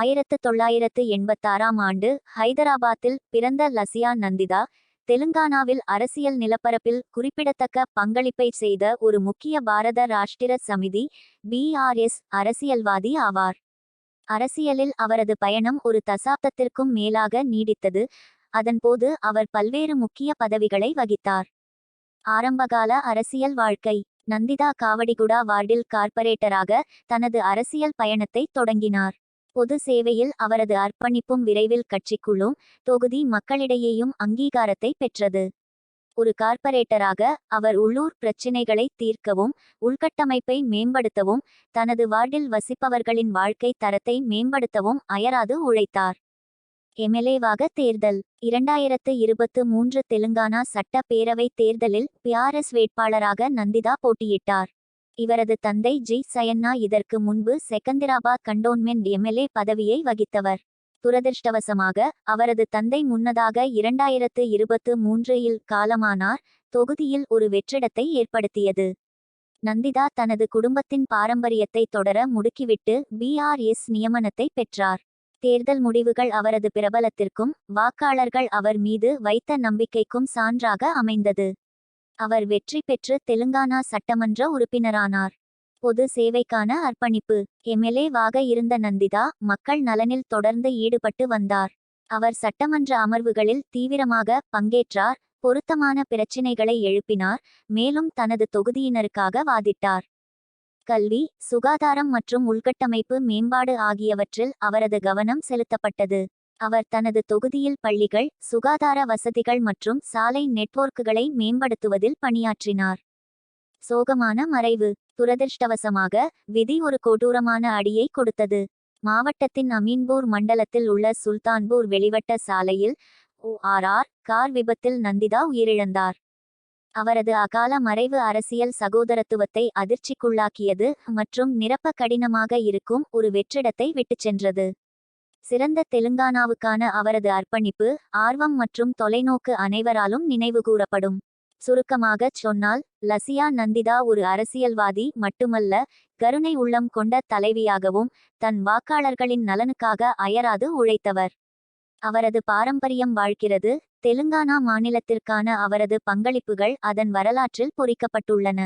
ஆயிரத்து தொள்ளாயிரத்து எண்பத்தாறாம் ஆண்டு ஹைதராபாத்தில் பிறந்த லசியா நந்திதா தெலுங்கானாவில் அரசியல் நிலப்பரப்பில் குறிப்பிடத்தக்க பங்களிப்பை செய்த ஒரு முக்கிய பாரத ராஷ்டிர சமிதி பிஆர்எஸ் அரசியல்வாதி ஆவார். அரசியலில் அவரது பயணம் ஒரு தசாப்தத்திற்கும் மேலாக நீடித்தது. அதன்போது அவர் பல்வேறு முக்கிய பதவிகளை வகித்தார். ஆரம்பகால அரசியல் வாழ்க்கை. நந்திதா காவடிகுடா வார்டில் கார்ப்பரேட்டராக தனது அரசியல் பயணத்தை தொடங்கினார். பொது சேவையில் அவரது அர்ப்பணிப்பும் விரைவில் கட்சிக்குள்ளும் தொகுதி மக்களிடையேயும் அங்கீகாரத்தை பெற்றது. ஒரு கார்ப்பரேட்டராக அவர் உள்ளூர் பிரச்சினைகளை தீர்க்கவும் உள்கட்டமைப்பை மேம்படுத்தவும் தனது வார்டில் வசிப்பவர்களின் வாழ்க்கை தரத்தை மேம்படுத்தவும் அயராது உழைத்தார். எம்எல்ஏவாக தேர்தல் இரண்டாயிரத்து இருபத்து மூன்று தெலுங்கானா சட்டப்பேரவை தேர்தலில் பிஆர்எஸ் வேட்பாளராக நந்திதா போட்டியிட்டார். இவரது தந்தை ஜி. சயன்னா இதற்கு முன்பு செகந்திராபாத் கண்டோன்மென்ட் எம்எல்ஏ பதவியை வகித்தவர். துரதிர்ஷ்டவசமாக அவரது தந்தை முன்னதாக இரண்டாயிரத்து இருபத்து மூன்றில் காலமானார் தொகுதியில் ஒரு வெற்றிடத்தை ஏற்படுத்தியது. நந்திதா தனது குடும்பத்தின் பாரம்பரியத்தை தொடர முடுக்கிவிட்டு பிஆர்எஸ் நியமனத்தை பெற்றார். தேர்தல் முடிவுகள் அவரது பிரபலத்திற்கும் வாக்காளர்கள் அவர் மீது வைத்த நம்பிக்கைக்கும் சான்றாக அமைந்தது. அவர் வெற்றி பெற்று தெலுங்கானா சட்டமன்ற உறுப்பினரானார். பொது சேவைக்கான அர்ப்பணிப்பு. எம்எல்ஏவாக இருந்த நந்திதா மக்கள் நலனில் தொடர்ந்து ஈடுபட்டு வந்தார். அவர் சட்டமன்ற அமர்வுகளில் தீவிரமாக பங்கேற்றார் பொருத்தமான பிரச்சினைகளை எழுப்பினார் மேலும் தனது தொகுதியினருக்காக வாதிட்டார். கல்வி சுகாதாரம் மற்றும் உள்கட்டமைப்பு மேம்பாடு ஆகியவற்றில் அவரது கவனம் செலுத்தப்பட்டது. அவர் தனது தொகுதியில் பள்ளிகள் சுகாதார வசதிகள் மற்றும் சாலை நெட்வொர்க்குகளை மேம்படுத்துவதில் பணியாற்றினார். சோகமான மறைவு துரதிர்ஷ்டவசமாக விதி ஒரு கொடூரமான அடியை கொடுத்தது. மாவட்டத்தின் அமீன்பூர் மண்டலத்தில் உள்ள சுல்தான்பூர் வெளிவட்ட சாலையில் ஓஆர்ஆர் கார் விபத்தில் நந்திதா உயிரிழந்தார். அவரது அகால மறைவு அரசியல் சகோதரத்துவத்தை அதிர்ச்சிக்குள்ளாக்கியது மற்றும் நிரப்ப கடினமாக இருக்கும் ஒரு வெற்றிடத்தை விட்டுச் சென்றது. சிறந்த தெலுங்கானாவுக்கான அவரது அர்ப்பணிப்பு ஆர்வம் மற்றும் தொலைநோக்கு அனைவராலும் நினைவுகூரப்படும். சுருக்கமாகச் சொன்னால் லசியா நந்திதா ஒரு அரசியல்வாதி மட்டுமல்ல கருணை உள்ளம் கொண்ட தலைவியாகவும் தன் வாக்காளர்களின் நலனுக்காக அயராது உழைத்தவர். அவரது பாரம்பரியம் வாழ்கிறது தெலுங்கானா மாநிலத்திற்கான அவரது பங்களிப்புகள் அதன் வரலாற்றில் பொறிக்கப்பட்டுள்ளன.